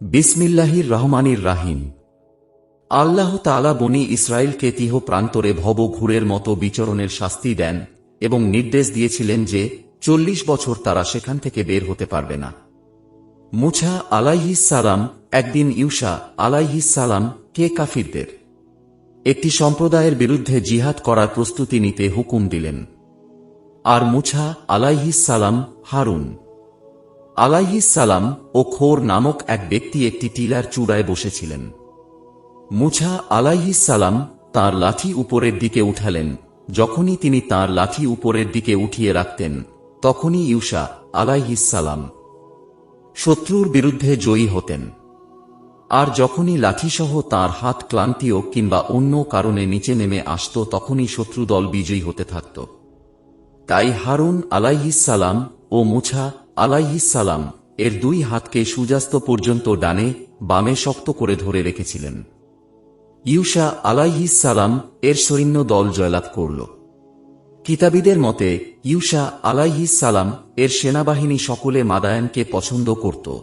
বিসমিল্লাহির রহমানির রাহিম। আল্লাহ তালা বনি ইসরায়েলকে তিহ প্রান্তরে ভব ঘুরের মতো বিচরণের শাস্তি দেন এবং নির্দেশ দিয়েছিলেন যে চল্লিশ বছর তারা সেখান থেকে বের হতে পারবে না। মুছা সালাম, একদিন ইউসা সালাম কে কাফিরদের? একটি সম্প্রদায়ের বিরুদ্ধে জিহাদ করার প্রস্তুতি নিতে হুকুম দিলেন। আর মুছা সালাম হারুন। আলাইহিস সালাম ও খোর নামক এক ব্যক্তি একটি টিলার চূড়ায় বসেছিলেন। মুছা আলাইহিস সালাম তাঁর লাঠি উপরের দিকে উঠালেন। যখনই তিনি তার লাঠি উপরের দিকে উঠিয়ে রাখতেন, তখনই ইউসা আলাইহিস সালাম শত্রুর বিরুদ্ধে জয়ী হতেন। আর যখনই লাঠিসহ তার হাত ক্লান্তিও কিংবা অন্য কারণে নিচে নেমে আসত, তখনই শত্রু দল বিজয়ী হতে থাকত। তাই হারুন আলাইহিস সালাম ও মুছা আলাইহিস সালাম, এর দুই হাতকে সূর্যাস্ত পর্যন্ত ডানে বামে শক্ত করে ধরে রেখেছিলেন। ইউসা আলাইহিস সালাম এর সৈন্য দল জয়লাভ করল। কিতাবীদের মতে, ইউসা আলাইহিস সালাম এর সেনাবাহিনী সকলে মাদায়ানকে পছন্দ করত।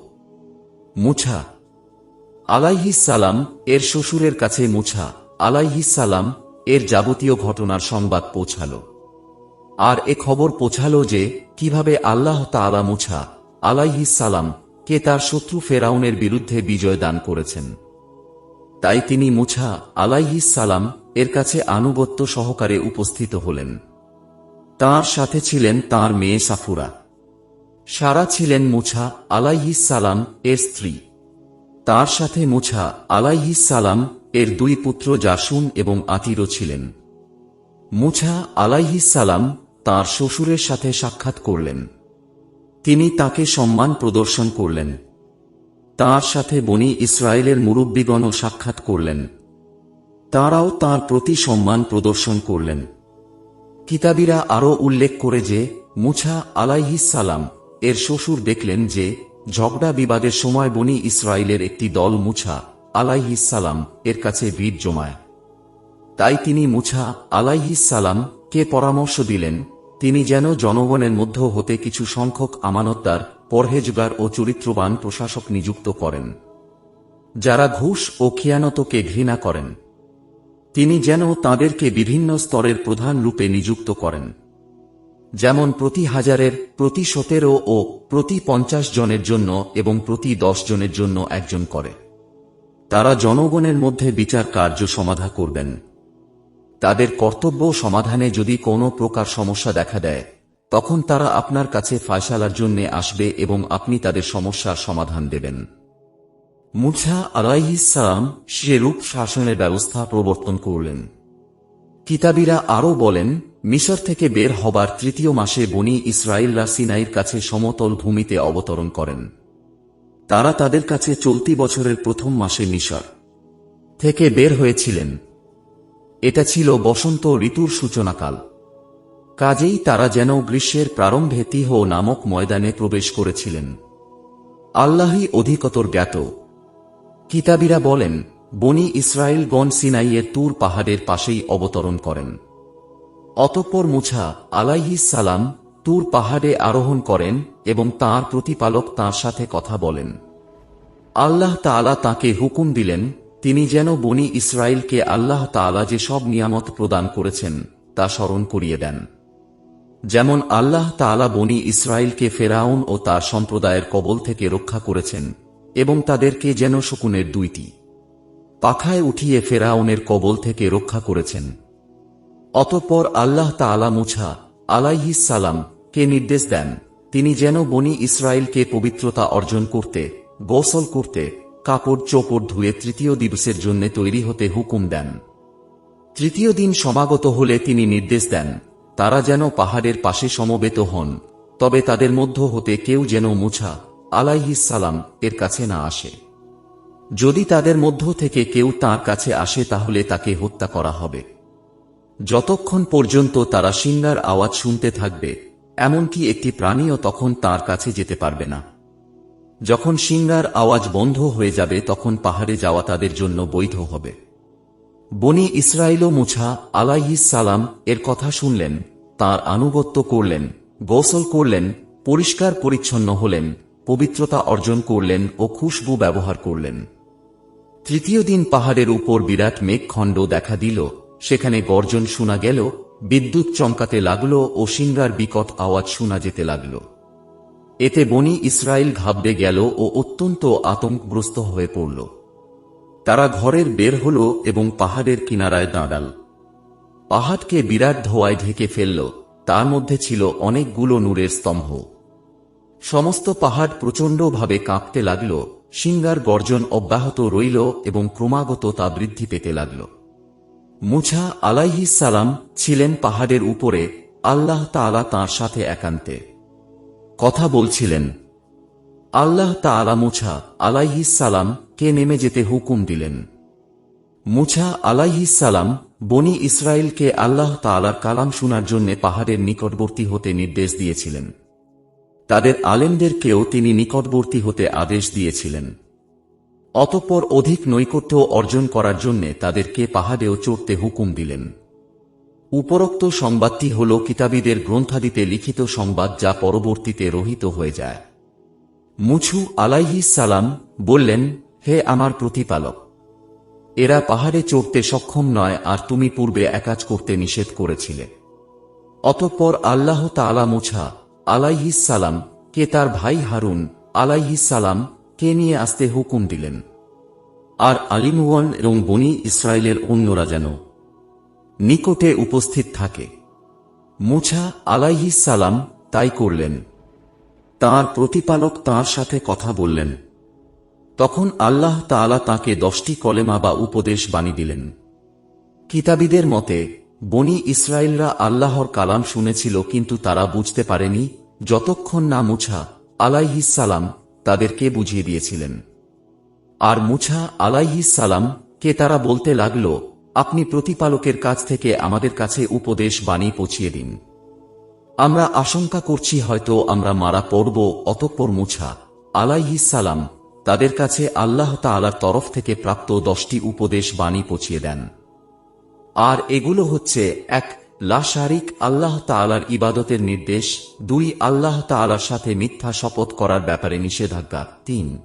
মুছা। আলাইহিস সালাম এর শ্বশুরের কাছে মুছা। আলাইহিস সালাম এর যাবতীয় ঘটনার সংবাদ পৌঁছাল। আর এ খবর পৌঁছাল যে কীভাবে আল্লাহ তাআলা মুছা সালাম, কে তার শত্রু ফেরাউনের বিরুদ্ধে বিজয় দান করেছেন। তাই তিনি মুছা সালাম, এর কাছে আনুগত্য সহকারে উপস্থিত হলেন। তার সাথে ছিলেন তার মেয়ে সাফুরা। সারা ছিলেন মুছা সালাম, এর স্ত্রী। তার সাথে মুছা সালাম, এর দুই পুত্র জাসুন এবং আতিরও ছিলেন। মুছা সালাম তাঁর শ্বশুরের সাথে সাক্ষাৎ করলেন। তিনি তাকে সম্মান প্রদর্শন করলেন। তার সাথে বনি ইসরায়েলের মুরব্বীগণও সাক্ষাৎ করলেন। তারাও তার প্রতি সম্মান প্রদর্শন করলেন। কিতাবীরা আরও উল্লেখ করে যে, মুছা সালাম এর শ্বশুর দেখলেন যে, ঝগড়া বিবাদের সময় বনি ইসরায়েলের একটি দল মুছা সালাম এর কাছে ভিড় জমায়। তাই তিনি মুছা সালাম কে পরামর্শ দিলেন তিনি যেন জনগণের মধ্য হতে কিছু সংখ্যক আমানতদার, পরহেজগার ও চরিত্রবান প্রশাসক নিযুক্ত করেন, যারা ঘুষ ও খিয়ানতকে ঘৃণা করেন। তিনি যেন তাদেরকে বিভিন্ন স্তরের প্রধান রূপে নিযুক্ত করেন, যেমন প্রতি হাজারের, প্রতি সতেরো ও প্রতি পঞ্চাশ জনের জন্য এবং প্রতি দশ জনের জন্য একজন করে। তারা জনগণের মধ্যে বিচার কার্য সমাধা করবেন। তাদের কর্তব্য সমাধানে যদি কোনো প্রকার সমস্যা দেখা দেয়, তখন তারা আপনার কাছে ফায়সালার জন্য আসবে এবং আপনি তাদের সমস্যার সমাধান দেবেন। মুছা আলাইহিসাম সেরূপ শাসনের ব্যবস্থা প্রবর্তন করলেন। কিতাবীরা আরও বলেন, মিশর থেকে বের হবার তৃতীয় মাসে বনি ইসরায়েলরা সিনাইর কাছে সমতল ভূমিতে অবতরণ করেন। তারা তাদের কাছে চলতি বছরের প্রথম মাসে মিশর থেকে বের হয়েছিলেন। এটা ছিল বসন্ত ঋতুর সূচনাকাল। কাজেই তারা যেন গ্রীষ্মের প্রারম্ভে তিহ নামক ময়দানে প্রবেশ করেছিলেন। আল্লাহই অধিকতর জ্ঞাত। কিতাবিরা বলেন, বনি ইসরায়েল গন সিনাইয়ের তুর পাহাড়ের পাশেই অবতরণ করেন। অতঃপর মুছা আলাইহিস সালাম তুর পাহাড়ে আরোহণ করেন এবং তাঁর প্রতিপালক তাঁর সাথে কথা বলেন। আল্লাহ তাআলা তাকে হুকুম দিলেন তিনি যেন বনি ইসরায়েলকে আল্লাহ তাআলা যে সব নিয়ামত প্রদান করেছেন, তা স্মরণ করিয়ে দেন। যেমন আল্লাহ তাআলা বনি ইসরায়েলকে ফেরাউন ও তার সম্প্রদায়ের কবল থেকে রক্ষা করেছেন এবং তাদেরকে যেন শকুনের দুইটি পাখায় উঠিয়ে ফেরাউনের কবল থেকে রক্ষা করেছেন। অতঃপর আল্লাহ তাআলা মুছা আলাইহিস সালাম কে নির্দেশ দেন, তিনি যেন বনি ইসরায়েলকে পবিত্রতা অর্জন করতে, গোসল করতে কাপড় চোপড় ধুয়ে তৃতীয় দিবসের জন্য তৈরি হতে হুকুম দেন। তৃতীয় দিন সমাগত হলে তিনি নির্দেশ দেন, তারা যেন পাহাড়ের পাশে সমবেত হন, তবে তাদের মধ্য হতে কেউ যেন মুছা সালাম, এর কাছে না আসে। যদি তাদের মধ্য থেকে কেউ তার কাছে আসে তাহলে তাকে হত্যা করা হবে। যতক্ষণ পর্যন্ত তারা সিঙ্গার আওয়াজ শুনতে থাকবে, এমনকি একটি প্রাণীও তখন তার কাছে যেতে পারবে না। যখন সিঙ্গার আওয়াজ বন্ধ হয়ে যাবে, তখন পাহাড়ে যাওয়া তাদের জন্য বৈধ হবে। বনি ইসরায়েলও মুছা আলাইহিস সালাম এর কথা শুনলেন, তার আনুগত্য করলেন, গোসল করলেন, পরিষ্কার পরিচ্ছন্ন হলেন, পবিত্রতা অর্জন করলেন ও খুশবু ব্যবহার করলেন। তৃতীয় দিন পাহাড়ের উপর বিরাট মেঘখণ্ড দেখা দিল, সেখানে গর্জন শোনা গেল, বিদ্যুৎ চমকাতে লাগল ও সিংহার বিকট আওয়াজ শোনা যেতে লাগল। এতে বনি ইসরায়েল ঘাবড়ে গেল ও অত্যন্ত আতঙ্কগ্রস্ত হয়ে পড়ল। তারা ঘরের বের হল এবং পাহাড়ের কিনারায় দাঁড়াল। পাহাড়কে বিরাট ধোয়ায় ঢেকে ফেলল, তার মধ্যে ছিল অনেকগুলো নূরের স্তম্ভ। সমস্ত পাহাড় প্রচণ্ডভাবে কাঁপতে লাগল সিঙ্গার গর্জন অব্যাহত রইল এবং ক্রমাগত তা বৃদ্ধি পেতে লাগল। মুছা আলাইহিস সালাম ছিলেন পাহাড়ের উপরে, আল্লাহ তাআলা তাঁর সাথে একান্তে। কথা বলছিলেন। আল্লাহ তাআলা মুছা সালাম কে নেমে যেতে হুকুম দিলেন। মুছা সালাম বনি ইসরায়েলকে আল্লাহ তাআলার কালাম শোনার জন্য পাহাড়ের নিকটবর্তী হতে নির্দেশ দিয়েছিলেন। তাদের আলেমদেরকেও তিনি নিকটবর্তী হতে আদেশ দিয়েছিলেন। অতঃপর অধিক নৈকট্য অর্জন করার জন্যে তাদেরকে পাহাড়েও চড়তে হুকুম দিলেন। উপরোক্ত সংবাদটি হল কিতাবীদের গ্রন্থাদিতে লিখিত সংবাদ যা পরবর্তীতে রহিত হয়ে যায়। মুছু আলাইহিস সালাম বললেন, হে আমার প্রতিপালক, এরা পাহাড়ে চড়তে সক্ষম নয় আর তুমি পূর্বে একাজ করতে নিষেধ করেছিলে। অতঃপর আল্লাহ তাআলা মুছা আলাইহিস সালাম কে তার ভাই হারুন আলাইহিস সালাম কে নিয়ে আসতে হুকুম দিলেন। আর আলিমুয়ান এবং বনি ইসরায়েলের অন্যরা যেন নিকটে উপস্থিত থাকে। মুছা আলাইহিস সালাম তাই করলেন। তার প্রতিপালক তার সাথে কথা বললেন। তখন আল্লাহ তাআলা তাকে দশটি কলেমা বা উপদেশ বাণী দিলেন। কিতাবীদের মতে, বনি ইসরায়েলরা আল্লাহর কালাম শুনেছিল কিন্তু তারা বুঝতে পারেনি যতক্ষণ না মুছা আলাইহিস সালাম তাদেরকে বুঝিয়ে দিয়েছিলেন। আর মুছা আলাইহিস সালাম কে তারা বলতে লাগল আপনি প্রতিপালকের কাছ থেকে আমাদের কাছে উপদেশ বাণী পৌঁছিয়ে দিন। আমরা আশঙ্কা করছি হয়তো আমরা মারা পড়ব অতঃপর মুছা। সালাম, তাদের কাছে আল্লাহ তাআলার তরফ থেকে প্রাপ্ত দশটি উপদেশ বাণী পৌঁছিয়ে দেন। আর এগুলো হচ্ছে, এক লাশারিক আল্লাহ তাআলার ইবাদতের নির্দেশ, দুই, আল্লাহ তাআলার সাথে মিথ্যা শপথ করার ব্যাপারে নিষেধাজ্ঞা, তিন,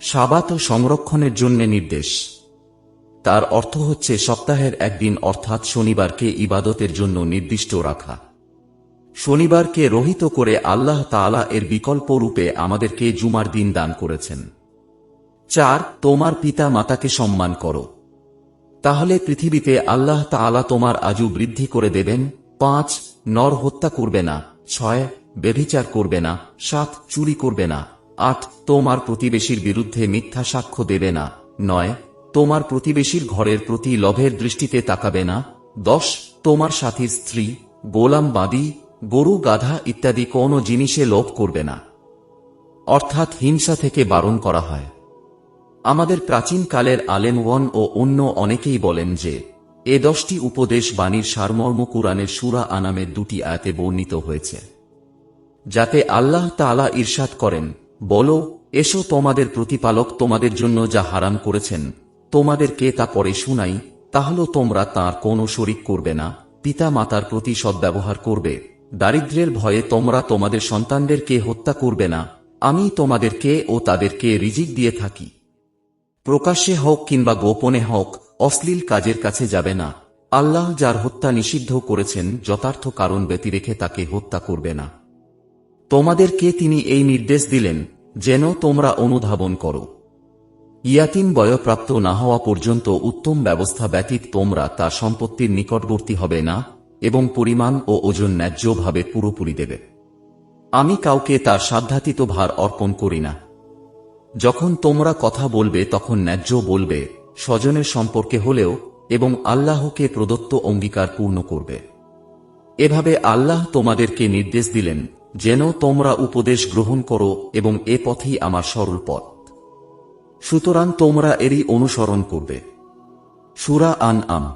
সাবাত সংরক্ষণের জন্য নির্দেশ। তার অর্থ হচ্ছে সপ্তাহের একদিন অর্থাৎ শনিবারকে ইবাদতের জন্য নির্দিষ্ট রাখা। শনিবারকে রহিত করে আল্লাহ তাআলা এর বিকল্প রূপে আমাদেরকে জুমার দিন দান করেছেন। চার, তোমার পিতা মাতাকে সম্মান করো। তাহলে পৃথিবীতে আল্লাহ তাআলা তোমার আজু বৃদ্ধি করে দেবেন। পাঁচ, নর হত্যা করবে না। ছয় বেভিচার করবে না। সাত, চুরি করবে না। আট, তোমার প্রতিবেশীর বিরুদ্ধে মিথ্যা সাক্ষ্য দেবে না। নয় তোমার প্রতিবেশীর ঘরের প্রতি লভের দৃষ্টিতে তাকাবে না। দশ, তোমার সাথীর স্ত্রী, গোলাম বাদী, গরু, গাধা ইত্যাদি কোনো জিনিসে লোভ করবে না। অর্থাৎ হিংসা থেকে বারণ করা হয়। আমাদের প্রাচীনকালের আলেমওয়ান ও অন্য অনেকেই বলেন যে, এ দশটি উপদেশ বাণীর সারমর্ম কুরআনের সুরা আনামের দুটি আয়াতে বর্ণিত হয়েছে। যাতে আল্লাহ তাআলা ইরশাদ করেন, বলো, এসো তোমাদের প্রতিপালক তোমাদের জন্য যা হারাম করেছেন তোমাদেরকে তা পরে শুনাই, তাহলে তোমরা তার কোনো শরিক করবে না পিতা মাতার প্রতি সদ্ব্যবহার করবে। দারিদ্র্যের ভয়ে তোমরা তোমাদের সন্তানদেরকে হত্যা করবে না, আমি তোমাদেরকে ও তাদেরকে রিজিক দিয়ে থাকি। প্রকাশ্যে হোক কিংবা গোপনে হোক অশ্লীল কাজের কাছে যাবে না। আল্লাহ যার হত্যা নিষিদ্ধ করেছেন, যথার্থ কারণ ব্যতিরেখে তাকে হত্যা করবে না। তোমাদেরকে তিনি এই নির্দেশ দিলেন, যেন তোমরা অনুধাবন করো। ইয়াতিম বয়প্রাপ্ত না হওয়া পর্যন্ত উত্তম ব্যবস্থা ব্যতীত তোমরা তার সম্পত্তির নিকটবর্তী হবে না এবং পরিমাণ ও ওজন ন্যায্যভাবে পুরোপুরি দেবে। আমি কাউকে তার সাধ্যাতীত ভার অর্পণ করি না। যখন তোমরা কথা বলবে তখন ন্যায্য বলবে, স্বজনের সম্পর্কে হলেও এবং আল্লাহকে প্রদত্ত অঙ্গীকার পূর্ণ করবে। এভাবে আল্লাহ তোমাদেরকে নির্দেশ দিলেন, যেন তোমরা উপদেশ গ্রহণ করো এবং এ পথেই আমার সরল পথ। সুতরাং তোমরা এরই অনুসরণ করবে। সুরা আন আম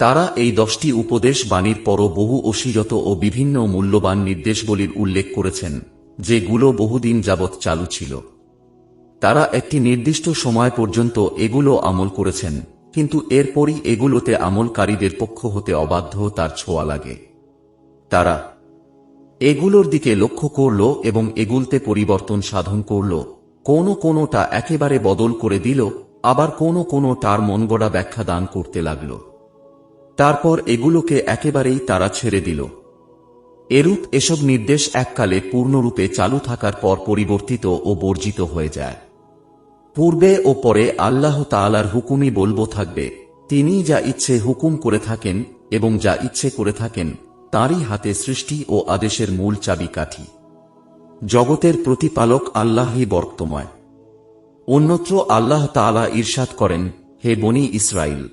তারা এই দশটি উপদেশ বাণীর পর বহু অসিরত ও বিভিন্ন মূল্যবান নির্দেশবলির উল্লেখ করেছেন, যেগুলো বহুদিন যাবৎ চালু ছিল। তারা একটি নির্দিষ্ট সময় পর্যন্ত এগুলো আমল করেছেন, কিন্তু এরপরই এগুলোতে আমলকারীদের পক্ষ হতে অবাধ্য তার ছোঁয়া লাগে। তারা এগুলোর দিকে লক্ষ্য করল এবং এগুলতে পরিবর্তন সাধন করল। কোনো কোনোটা একেবারে বদল করে দিল, আবার কোনো কোনো তার মনগড়া ব্যাখ্যা দান করতে লাগল। তারপর এগুলোকে একেবারেই তারা ছেড়ে দিল। এরূপ এসব নির্দেশ এককালে পূর্ণরূপে চালু থাকার পর পরিবর্তিত ও বর্জিত হয়ে যায়। পূর্বে ও পরে আল্লাহ তাআলার হুকুমই বলব থাকবে তিনি যা ইচ্ছে হুকুম করে থাকেন এবং যা ইচ্ছে করে থাকেন, তারই হাতে সৃষ্টি ও আদেশের মূল চাবিকাঠি। জগতের প্রতিপালক আল্লাহই বর্তময়। অন্যত্র আল্লাহ তাআলা ঈর্ষাদ করেন, হে বনি ইসরাইল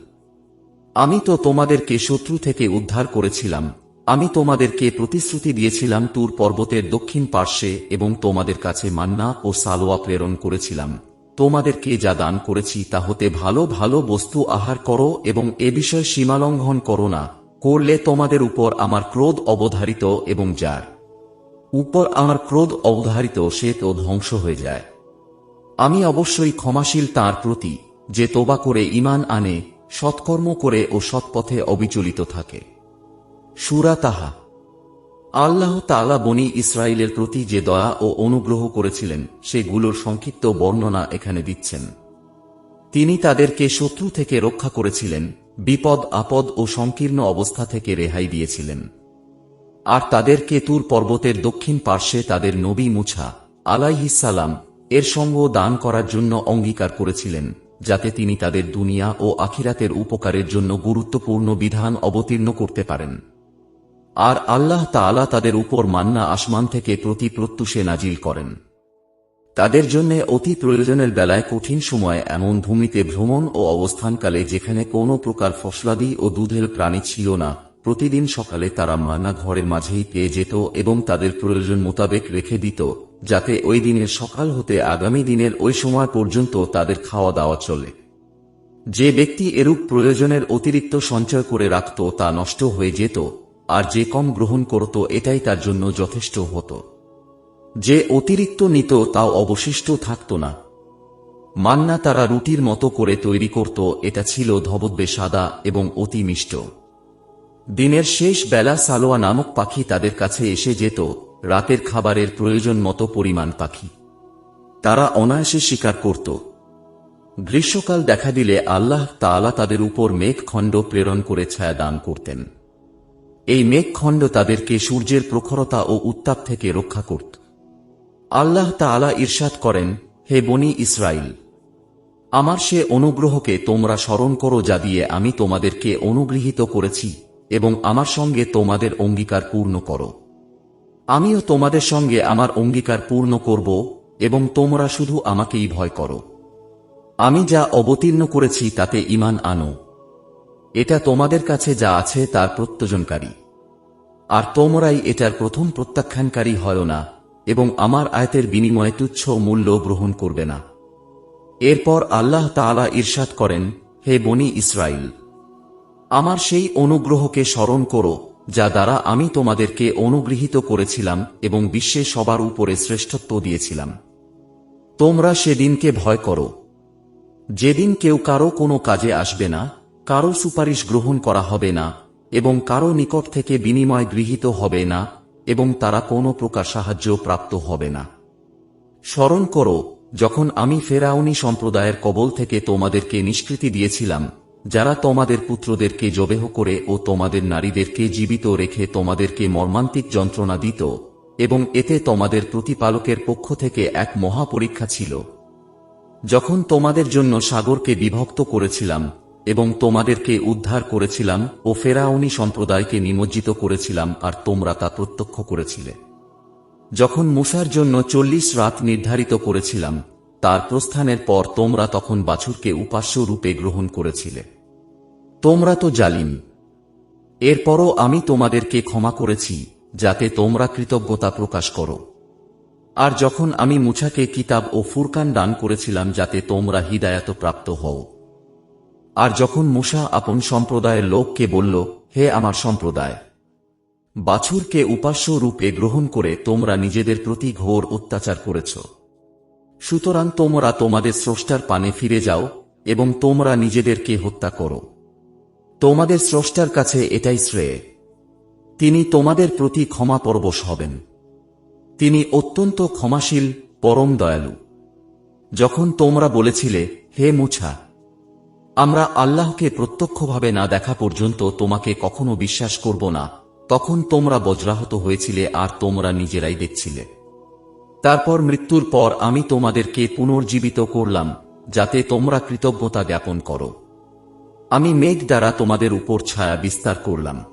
আমি তো তোমাদেরকে শত্রু থেকে উদ্ধার করেছিলাম। আমি তোমাদেরকে প্রতিশ্রুতি দিয়েছিলাম তুর পর্বতের দক্ষিণ পার্শ্বে এবং তোমাদের কাছে মান্না ও সালোয়া প্রেরণ করেছিলাম। তোমাদেরকে যা দান করেছি তা হতে ভালো ভালো বস্তু আহার করো এবং এ বিষয়ে সীমালঙ্ঘন করো না। করলে তোমাদের উপর আমার ক্রোধ অবধারিত এবং যার উপর আমার ক্রোধ অবধারিত, সে তো ধ্বংস হয়ে যায়। আমি অবশ্যই ক্ষমাশীল তার প্রতি, যে তোবা করে ইমান আনে, সৎকর্ম করে ও সৎপথে অবিচলিত থাকে। সুরা তাহা। আল্লাহ তালা বনি ইসরায়েলের প্রতি যে দয়া ও অনুগ্রহ করেছিলেন, সেগুলোর সংক্ষিপ্ত বর্ণনা এখানে দিচ্ছেন। তিনি তাদেরকে শত্রু থেকে রক্ষা করেছিলেন, বিপদ, আপদ ও সংকীর্ণ অবস্থা থেকে রেহাই দিয়েছিলেন। আর তাদের কেতুর পর্বতের দক্ষিণ পার্শ্বে তাদের নবী মুছা আলাইহিসালাম এর সঙ্গ দান করার জন্য অঙ্গীকার করেছিলেন, যাতে তিনি তাদের দুনিয়া ও আখিরাতের উপকারের জন্য গুরুত্বপূর্ণ বিধান অবতীর্ণ করতে পারেন। আর আল্লাহ তাআলা তাদের উপর মান্না আসমান থেকে প্রতি প্রত্যুষে নাজিল করেন। তাদের জন্য অতি প্রয়োজনের বেলায় কঠিন সময় এমন ভূমিতে ভ্রমণ ও অবস্থানকালে যেখানে কোনো প্রকার ফসলাদি ও দুধের প্রাণী ছিল না প্রতিদিন সকালে তারা মান্না ঘরের মাঝেই পেয়ে যেত এবং তাদের প্রয়োজন মোতাবেক রেখে দিত, যাতে ওই দিনের সকাল হতে আগামী দিনের ওই সময় পর্যন্ত তাদের খাওয়া দাওয়া চলে। যে ব্যক্তি এরূপ প্রয়োজনের অতিরিক্ত সঞ্চয় করে রাখত তা নষ্ট হয়ে যেত, আর যে কম গ্রহণ করত এটাই তার জন্য যথেষ্ট হতো। যে অতিরিক্ত নিত তাও অবশিষ্ট থাকত না। মান্না তারা রুটির মতো করে তৈরি করত, এটা ছিল ধবদ্বে সাদা এবং অতি মিষ্ট দিনের শেষ বেলা সালোয়া নামক পাখি তাদের কাছে এসে যেত, রাতের খাবারের প্রয়োজন মতো পরিমাণ পাখি। তারা অনায়াসে শিকার করত। গ্রীষ্মকাল দেখা দিলে আল্লাহ তাআলা তাদের উপর মেঘখণ্ড প্রেরণ করে ছায়া দান করতেন। এই মেঘখণ্ড তাদেরকে সূর্যের প্রখরতা ও উত্তাপ থেকে রক্ষা করত। আল্লাহ তাআলা ঈর্ষাদ করেন, হে বনি ইসরাইল আমার সে অনুগ্রহকে তোমরা স্মরণ করো যা দিয়ে আমি তোমাদেরকে অনুগৃহীত করেছি। এবং আমার সঙ্গে তোমাদের অঙ্গীকার পূর্ণ করো। আমিও তোমাদের সঙ্গে আমার অঙ্গীকার পূর্ণ করব এবং তোমরা শুধু আমাকেই ভয় করো। আমি যা অবতীর্ণ করেছি তাতে ইমান আনো। এটা তোমাদের কাছে যা আছে তার প্রত্যজনকারী। আর তোমরাই এটার প্রথম প্রত্যাখ্যানকারী হয় না এবং আমার আয়তের বিনিময়ে তুচ্ছ মূল্য গ্রহণ করবে না। এরপর আল্লাহ তাআলা ঈর্ষাদ করেন, হে বনি ইসরাইল আমার সেই অনুগ্রহকে স্মরণ করো, যা দ্বারা আমি তোমাদেরকে অনুগৃহীত করেছিলাম এবং বিশ্বে সবার উপরে শ্রেষ্ঠত্ব দিয়েছিলাম। তোমরা সেদিনকে ভয় করো। যেদিন কেউ কারও কোনো কাজে আসবে না, কারও সুপারিশ গ্রহণ করা হবে না, এবং কারও নিকট থেকে বিনিময় গৃহীত হবে না, এবং তারা কোনো প্রকার সাহায্য প্রাপ্ত হবে না। স্মরণ করো, যখন আমি ফেরাউনি সম্প্রদায়ের কবল থেকে তোমাদেরকে নিষ্কৃতি দিয়েছিলাম যারা তোমাদের পুত্রদেরকে জবেহ করে ও তোমাদের নারীদেরকে জীবিত রেখে তোমাদেরকে মর্মান্তিক যন্ত্রণা দিত, এবং এতে তোমাদের প্রতিপালকের পক্ষ থেকে এক মহাপরীক্ষা ছিল। যখন তোমাদের জন্য সাগরকে বিভক্ত করেছিলাম, এবং তোমাদেরকে উদ্ধার করেছিলাম ও ফেরাউনি সম্প্রদায়কে নিমজ্জিত করেছিলাম আর তোমরা তা প্রত্যক্ষ করেছিলে। যখন মুসার জন্য চল্লিশ রাত নির্ধারিত করেছিলাম তার প্রস্থানের পর তোমরা তখন বাছুরকে উপাস্য রূপে গ্রহণ করেছিলে। তোমরা তো জালিম। এরপরও আমি তোমাদেরকে ক্ষমা করেছি, যাতে তোমরা কৃতজ্ঞতা প্রকাশ করো। আর যখন আমি মুছাকে কিতাব ও ফুরকান দান করেছিলাম, যাতে তোমরা হিদায়াত প্রাপ্ত হও। আর যখন মুসা আপন সম্প্রদায়ের লোককে বলল, হে আমার সম্প্রদায়, বাছুরকে উপাস্য রূপে গ্রহণ করে তোমরা নিজেদের প্রতি ঘোর অত্যাচার করেছ। সুতরাং তোমরা তোমাদের স্রষ্টার পানে ফিরে যাও এবং তোমরা নিজেদেরকে হত্যা করো। তোমাদের স্রষ্টার কাছে এটাই শ্রেয়। তিনি তোমাদের প্রতি ক্ষমা পরবশ হবেন। তিনি অত্যন্ত ক্ষমাশীল, পরম দয়ালু। যখন তোমরা বলেছিলে, হে মুছা, আমরা আল্লাহকে প্রত্যক্ষভাবে না দেখা পর্যন্ত তোমাকে কখনো বিশ্বাস করব না, তখন তোমরা বজ্রাহত হয়েছিলে আর তোমরা নিজেরাই দেখছিলে। তারপর মৃত্যুর পর আমি তোমাদেরকে পুনর্জীবিত করলাম, যাতে তোমরা কৃতজ্ঞতা জ্ঞাপন করো। আমি মেঘ দ্বারা তোমাদের উপর ছায়া বিস্তার করলাম।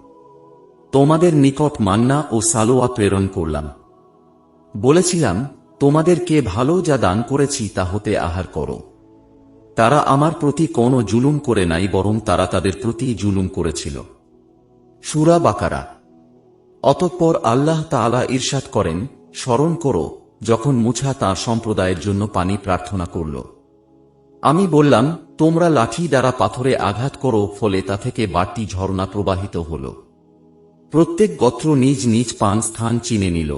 তোমাদের নিকট মান্না ও সালোয়া প্রেরণ করলাম। বলেছিলাম তোমাদেরকে ভালো যা দান করেছি তা হতে আহার করো। তারা আমার প্রতি কোনো জুলুম করে নাই, বরং তারা তাদের প্রতি জুলুম করেছিল। সুরা বাকারা। অতঃপর আল্লাহ তাআলা ঈর্ষাদ করেন, স্মরণ করো যখন মুছা তার সম্প্রদায়ের জন্য পানি প্রার্থনা করল। আমি বললাম, তোমরা লাঠি দ্বারা পাথরে আঘাত করো, ফলে তা থেকে বাড়তি ঝর্ণা প্রবাহিত হল। প্রত্যেক গোত্র নিজ নিজ পান স্থান চিনে নিল।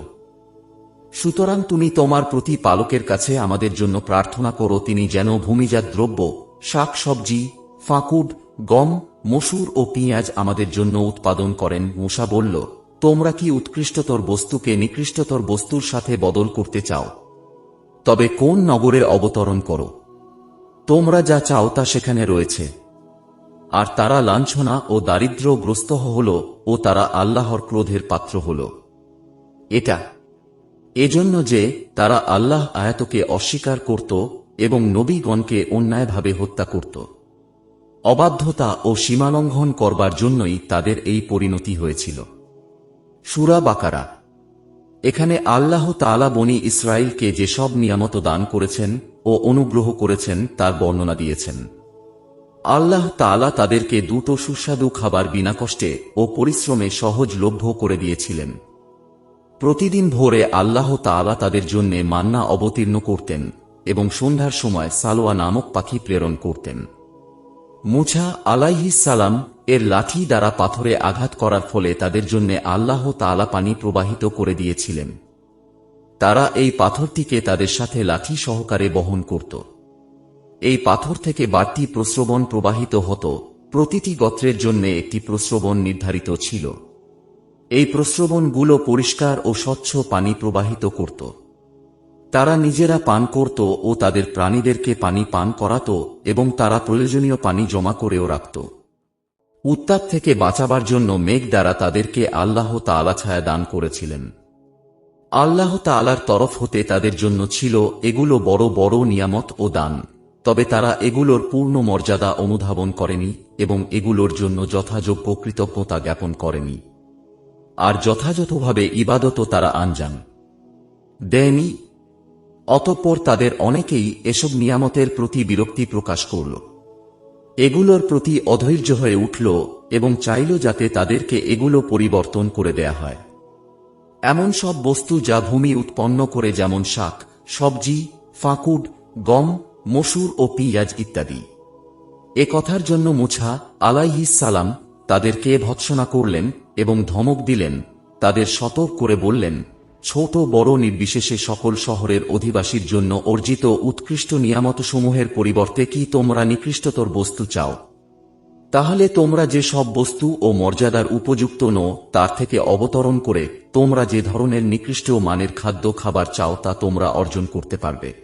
সুতরাং তুমি তোমার প্রতি পালকের কাছে আমাদের জন্য প্রার্থনা করো, তিনি যেন ভূমিজাত দ্রব্য, শাক সবজি, ফাঁকুড, গম, মসুর ও পেঁয়াজ আমাদের জন্য উৎপাদন করেন। মূসা বলল তোমরা কি উৎকৃষ্টতর বস্তুকে নিকৃষ্টতর বস্তুর সাথে বদল করতে চাও? তবে কোন নগরে অবতরণ করো? তোমরা যা চাও তা সেখানে রয়েছে। আর তারা লাঞ্ছনা ও দারিদ্র্যগ্রস্ত হল ও তারা আল্লাহর ক্রোধের পাত্র হল। এটা। এজন্য যে তারা আল্লাহ আয়াতকে অস্বীকার করত এবং নবীগণকে অন্যায়ভাবে হত্যা করত। অবাধ্যতা ও সীমালঙ্ঘন করবার জন্যই তাদের এই পরিণতি হয়েছিল। সুরা বাকারা। এখানে আল্লাহ তালা বনি ইসরায়েলকে যেসব নিয়ামত দান করেছেন ও অনুগ্রহ করেছেন, তার বর্ণনা দিয়েছেন। আল্লাহ তালা তাদেরকে দ্রুত সুস্বাদু খাবার বিনা কষ্টে ও পরিশ্রমে সহজলভ্য করে দিয়েছিলেন। প্রতিদিন ভোরে আল্লাহ তাআলা তাদের জন্য মান্না অবতীর্ণ করতেন এবং সন্ধ্যার সময় সালোয়া নামক পাখি প্রেরণ করতেন। মুছা আলাইহিস সালাম এর লাঠি দ্বারা পাথরে আঘাত করার ফলে তাদের জন্য আল্লাহ তালা পানি প্রবাহিত করে দিয়েছিলেন। তারা এই পাথরটিকে তাদের সাথে লাঠি সহকারে বহন করত। এই পাথর থেকে বাড়তি প্রস্রবণ প্রবাহিত হতো। প্রতিটি গোত্রের জন্য একটি প্রস্রবণ নির্ধারিত ছিল। এই প্রস্রবণগুলো পরিষ্কার ও স্বচ্ছ পানি প্রবাহিত করত। তারা নিজেরা পান করত ও তাদের প্রাণীদেরকে পানি পান করাত এবং তারা প্রয়োজনীয় পানি জমা করেও রাখত। উত্তাপ থেকে বাঁচাবার জন্য মেঘ দ্বারা তাদেরকে আল্লাহ তাআলা ছায়া দান করেছিলেন। আল্লাহ তাআলার তরফ হতে তাদের জন্য ছিল এগুলো বড় বড় নিয়ামত ও দান। তবে তারা এগুলোর পূর্ণ মর্যাদা অনুধাবন করেনি এবং এগুলোর জন্য যথাযোগ্য কৃতজ্ঞতা জ্ঞাপন করেনি। আর যথাযথভাবে ইবাদত তারা আনজান। দেয়নি, অতঃপর তাদের অনেকেই এসব নিয়ামতের প্রতি বিরক্তি প্রকাশ করল। এগুলোর প্রতি অধৈর্য হয়ে উঠল এবং চাইল যাতে তাদেরকে এগুলো পরিবর্তন করে দেয়া হয়। এমন সব বস্তু যা ভূমি উৎপন্ন করে যেমন শাক, সবজি, ফাঁকুড, গম, মসুর ও পিঁয়াজ ইত্যাদি। এ কথার জন্য মুছা আলাইহিস সালাম তাদেরকে ভৎসনা করলেন এবং ধমক দিলেন, তাদের সতর্ক করে বললেন ছোট বড় নির্বিশেষে সকল শহরের অধিবাসীর জন্য অর্জিত উৎকৃষ্ট নিয়ামতসমূহের পরিবর্তে কি তোমরা নিকৃষ্টতর বস্তু চাও? তাহলে তোমরা যে সব বস্তু ও মর্যাদার উপযুক্ত নো তার থেকে অবতরণ করে তোমরা যে ধরনের নিকৃষ্ট মানের খাদ্য খাবার চাও, তা তোমরা অর্জন করতে পারবে।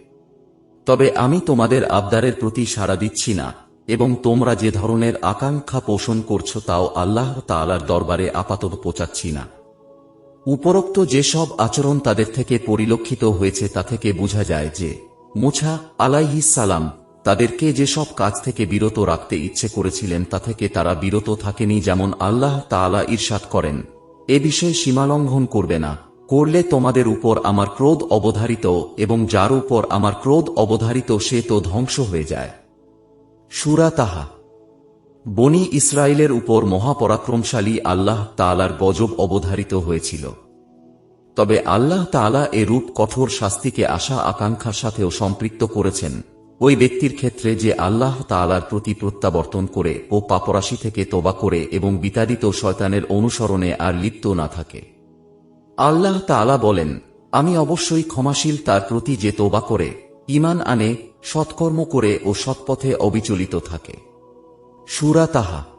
তবে আমি তোমাদের আবদারের প্রতি সাড়া দিচ্ছি না, এবং তোমরা যে ধরনের আকাঙ্ক্ষা পোষণ করছ, তাও আল্লাহ তাআলার দরবারে আপাতত পৌঁছাচ্ছি না। উপরোক্ত যেসব আচরণ তাদের থেকে পরিলক্ষিত হয়েছে তা থেকে বোঝা যায় যে, মুছা আলাইহিস সালাম, তাদেরকে যেসব কাজ থেকে বিরত রাখতে ইচ্ছে করেছিলেন তা থেকে তারা বিরত থাকেনি যেমন আল্লাহ তাআলা ঈর্ষাদ করেন। এ বিষয়ে সীমালঙ্ঘন করবে না। করলে তোমাদের উপর আমার ক্রোধ অবধারিত এবং যার উপর আমার ক্রোধ অবধারিত সে তো ধ্বংস হয়ে যায়। সুরা তাহা। বনি ইসরায়েলের উপর মহাপরাক্রমশালী আল্লাহ তালার গজব অবধারিত হয়েছিল। তবে আল্লাহ তালা এ রূপ কঠোর শাস্তিকে আশা আকাঙ্ক্ষার সাথেও সম্পৃক্ত করেছেন। ওই ব্যক্তির ক্ষেত্রে যে আল্লাহ তালার প্রতি প্রত্যাবর্তন করে ও পাপরাশি থেকে তোবা করে এবং বিতাড়িত শয়তানের অনুসরণে আর লিপ্ত না থাকে। আল্লাহ তালা বলেন, আমি অবশ্যই ক্ষমাশীল তার প্রতি যে তোবা করে ইমান আনে, সৎকর্ম করে ও সৎপথে অবিচলিত থাকে। সুরা তাহা